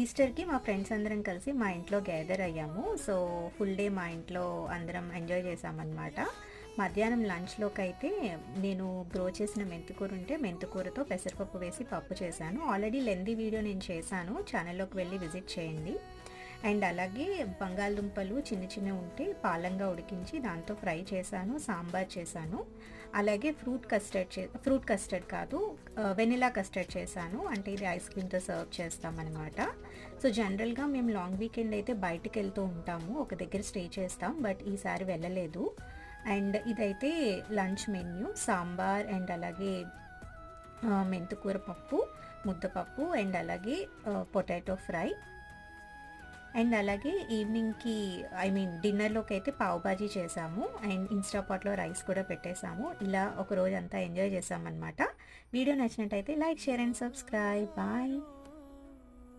ఈస్టర్కి మా ఫ్రెండ్స్ అందరం కలిసి మా ఇంట్లో గ్యాదర్ అయ్యాము. సో ఫుల్ డే మా ఇంట్లో అందరం ఎంజాయ్ చేసామన్నమాట మధ్యాహ్నం లంచ్లోకి అయితే నేను గ్రో చేసిన మెంతికూర ఉంటే మెంతికూరతో పెసరపప్పు వేసి పప్పు చేశాను. ఆల్రెడీ లెందీ వీడియో నేను చేశాను. ఛానల్లోకి వెళ్ళి విజిట్ చేయండి. అండ్ అలాగే బంగాళదుంపలు చిన్న చిన్న ఉంటే పాలంగా ఉడికించి దాంతో ఫ్రై చేశాను సాంబార్ చేశాను. అలాగే ఫ్రూట్ కస్టర్డ్ చే ఫ్రూట్ కస్టర్డ్ కాదు వెనిలా కస్టర్డ్ చేశాను. అంటే ఇది ఐస్ క్రీమ్తో సర్వ్ చేస్తామన్నమాట. సో జనరల్గా మేము లాంగ్ వీకెండ్ అయితే బయటికి వెళ్తూ ఉంటాము. ఒక దగ్గర స్టే చేస్తాం బట్ ఈసారి వెళ్ళలేదు. అండ్ ఇదైతే లంచ్ మెన్యూ సాంబార్ అండ్ అలాగే మెంతుకూర మెంతికూర పప్పు ముద్దపప్పు అండ్ అలాగే పొటాటో ఫ్రై. అండ్ అలాగే ఈవినింగ్కి ఐ మీన్ డిన్నర్లోకి అయితే పావు బాజీ చేసాము. అండ్ ఇన్స్టాపాట్లో రైస్ కూడా పెట్టేశాము ఇలా ఒక రోజు అంతా ఎంజాయ్ చేసామన్నమాట. వీడియో నచ్చినట్టయితే like share and subscribe. Bye.